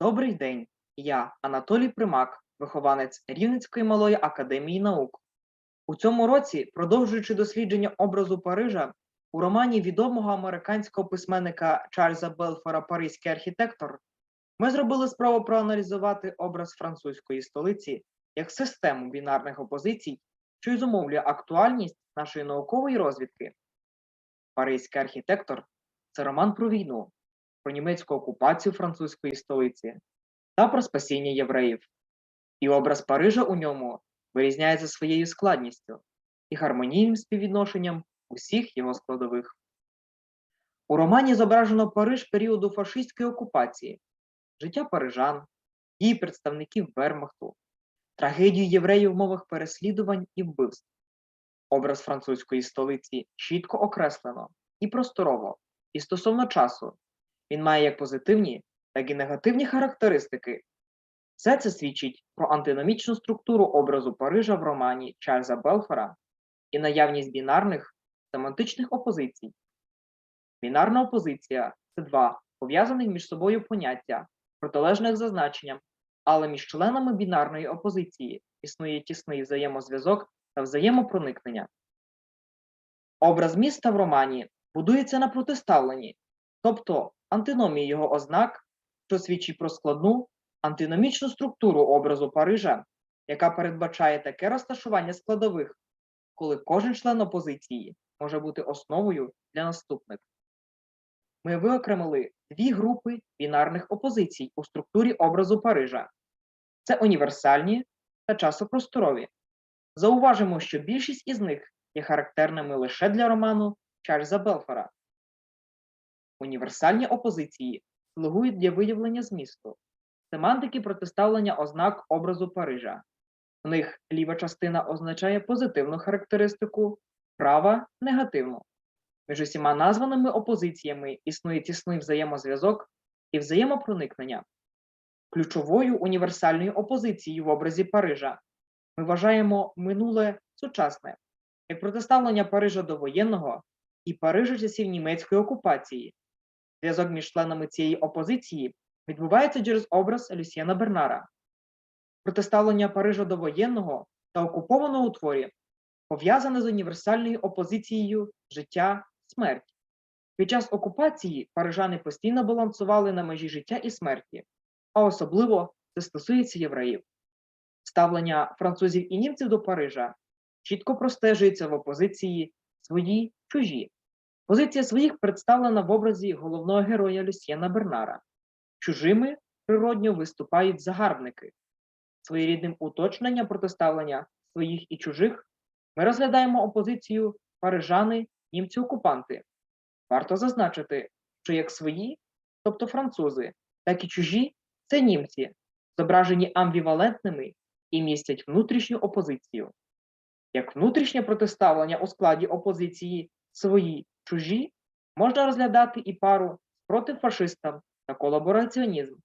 Добрий день, я Анатолій Примак, вихованець Рівненської малої академії наук. У цьому році, продовжуючи дослідження образу Парижа, у романі відомого американського письменника Чарльза Белфора Паризький архітектор, ми зробили спробу проаналізувати образ французької столиці як систему бінарних опозицій, що й зумовлює актуальність нашої наукової розвідки. Паризький архітектор це роман про війну, про німецьку окупацію французької столиці та про спасіння євреїв. І образ Парижа у ньому вирізняється своєю складністю і гармонійним співвідношенням усіх його складових. У романі зображено Париж періоду фашистської окупації, життя парижан, дії представників Вермахту, трагедію євреїв в мовах переслідувань і вбивств. Образ французької столиці чітко окреслено і просторово, і стосовно часу. Він має як позитивні, так і негативні характеристики. Все це свідчить про антиномічну структуру образу Парижа в романі Чарльза Белфора і наявність бінарних семантичних опозицій. Бінарна опозиція це два пов'язаних між собою поняття, протилежних за значенням, але між членами бінарної опозиції існує тісний взаємозв'язок та взаємопроникнення. Образ міста в романі будується на протиставленні, тобто антиномії його ознак, що свідчить про складну антиномічну структуру образу Парижа, яка передбачає таке розташування складових, коли кожен член опозиції може бути основою для наступних. Ми виокремили дві групи бінарних опозицій у структурі образу Парижа. Це універсальні та часопросторові. Зауважимо, що більшість із них є характерними лише для роману Чарльза Белфора. Універсальні опозиції слугують для виявлення змісту, семантики протиставлення ознак образу Парижа. В них ліва частина означає позитивну характеристику, права негативну. Між усіма названими опозиціями існує тісний взаємозв'язок і взаємопроникнення. Ключовою універсальною опозицією в образі Парижа ми вважаємо минуле сучасне, як протиставлення Парижа до воєнного і Парижа часів німецької окупації. Зв'язок між членами цієї опозиції відбувається через образ Люсьєна Бернара. Протиставлення Парижа до воєнного та окупованого у творі пов'язане з універсальною опозицією життя смерть. Під час окупації парижани постійно балансували на межі життя і смерті, а особливо це стосується євреїв. Ставлення французів і німців до Парижа чітко простежується в опозиції свої чужі. Позиція своїх представлена в образі головного героя Люсьєна Бернара. Чужими природньо виступають загарбники. Своєрідним уточненням протиставлення своїх і чужих ми розглядаємо опозицію парижани німці-окупанти. Варто зазначити, що як свої, тобто французи, так і чужі це німці, зображені амбівалентними і містять внутрішню опозицію. Як внутрішнє протиставлення у складі опозиції свої чужі можна розглядати і пару проти фашистам та колабораціонізм,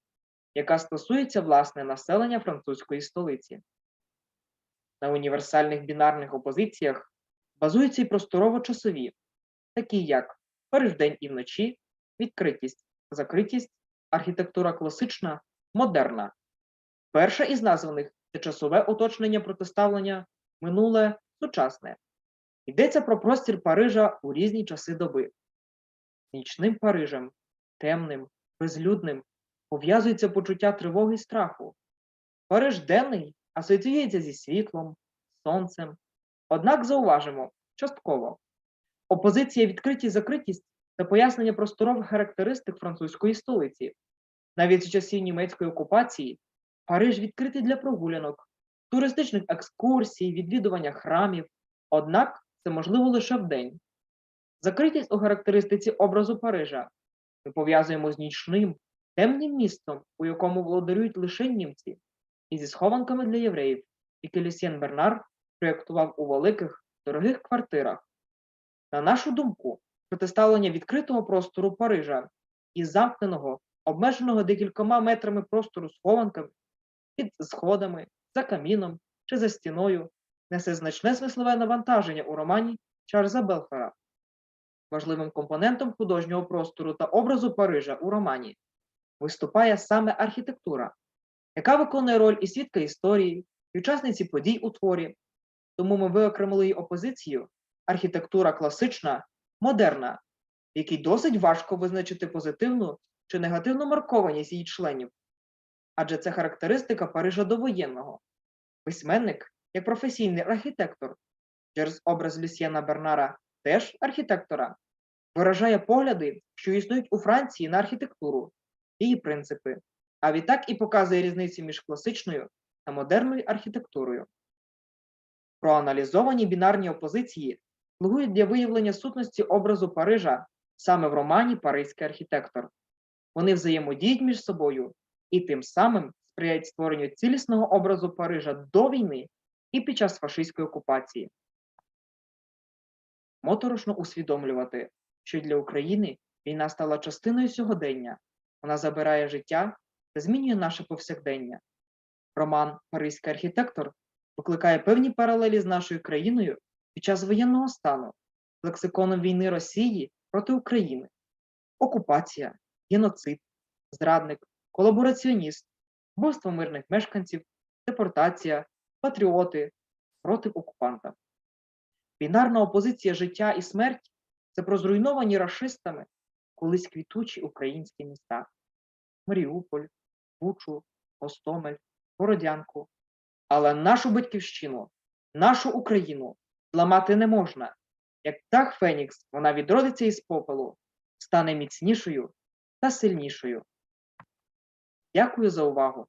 яка стосується власне населення французької столиці. На універсальних бінарних опозиціях базуються і просторово-часові, такі як Париж і вночі, відкритість, закритість, архітектура класична, модерна. Перша із названих це часове уточнення протиставлення минуле сучасне. Йдеться про простір Парижа у різні часи доби. Нічним Парижем, темним, безлюдним, пов'язується почуття тривоги і страху. Париж денний асоціюється зі світлом, сонцем. Однак зауважимо частково. Опозиція відкритість закритість це пояснення просторових характеристик французької столиці. Навіть з часів німецької окупації Париж відкритий для прогулянок, туристичних екскурсій, відвідування храмів, однак це можливо лише вдень. Закритість у характеристиці образу Парижа ми пов'язуємо з нічним, темним містом, у якому володарюють лише німці, і зі схованками для євреїв, які Люсьєн Бернар проєктував у великих, дорогих квартирах. На нашу думку, протиставлення відкритого простору Парижа і замкненого, обмеженого декількома метрами простору схованками, під сходами, за каміном чи за стіною несе значне смислове навантаження у романі Чарльза Белфера. Важливим компонентом художнього простору та образу Парижа у романі виступає саме архітектура, яка виконує роль і свідка історії, і учасниці подій у творі. Тому ми виокремили її опозицію архітектура класична, модерна, в якій досить важко визначити позитивну чи негативну маркованість її членів. Адже це характеристика Парижа довоєнного. Письменник, як професійний архітектор, через образ Люсьєна Бернара, теж архітектора, виражає погляди, що існують у Франції на архітектуру, її принципи, а відтак і показує різницю між класичною та модерною архітектурою. Проаналізовані бінарні опозиції слугують для виявлення сутності образу Парижа саме в романі Паризький архітектор. Вони взаємодіють між собою і тим самим сприяють створенню цілісного образу Парижа до війни і під час фашистської окупації. Моторошно усвідомлювати, що для України війна стала частиною сьогодення, вона забирає життя та змінює наше повсякдення. Роман Паризький архітектор викликає певні паралелі з нашою країною під час воєнного стану, лексиконом війни Росії проти України, окупація, геноцид, зрадник, колабораціоніст, вбивство мирних мешканців, депортація, патріоти проти окупанта. Бінарна опозиція життя і смерть це про зруйновані рашистами колись квітучі українські міста Маріуполь, Бучу, Гостомель, Бородянку. Але нашу батьківщину, нашу Україну зламати не можна. Як птах Фенікс, вона відродиться із попелу, стане міцнішою та сильнішою. Дякую за увагу!